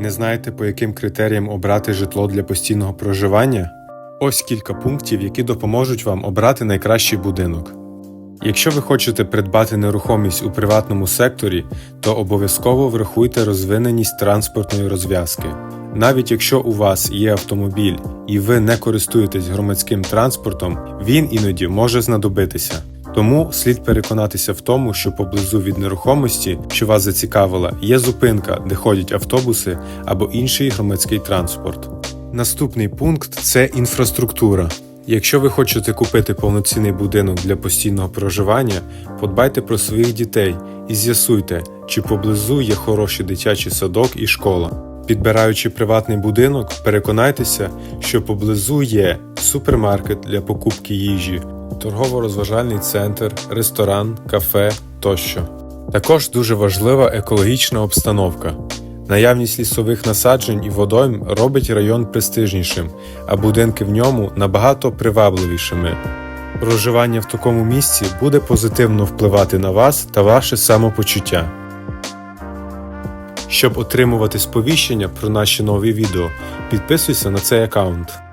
Не знаєте, по яким критеріям обрати житло для постійного проживання? Ось кілька пунктів, які допоможуть вам обрати найкращий будинок. Якщо ви хочете придбати нерухомість у приватному секторі, то обов'язково врахуйте розвиненість транспортної розв'язки. Навіть якщо у вас є автомобіль і ви не користуєтесь громадським транспортом, він іноді може знадобитися. Тому слід переконатися в тому, що поблизу від нерухомості, що вас зацікавила, є зупинка, де ходять автобуси або інший громадський транспорт. Наступний пункт це інфраструктура. Якщо ви хочете купити повноцінний будинок для постійного проживання, подбайте про своїх дітей і з'ясуйте, чи поблизу є хороший дитячий садок і школа. Підбираючи приватний будинок, переконайтеся, що поблизу є супермаркет для покупки їжі, торгово-розважальний центр, ресторан, кафе тощо. Також дуже важлива екологічна обстановка. Наявність лісових насаджень і водойм робить район престижнішим, а будинки в ньому набагато привабливішими. Проживання в такому місці буде позитивно впливати на вас та ваше самопочуття. Щоб отримувати сповіщення про наші нові відео, підписуйся на цей аккаунт.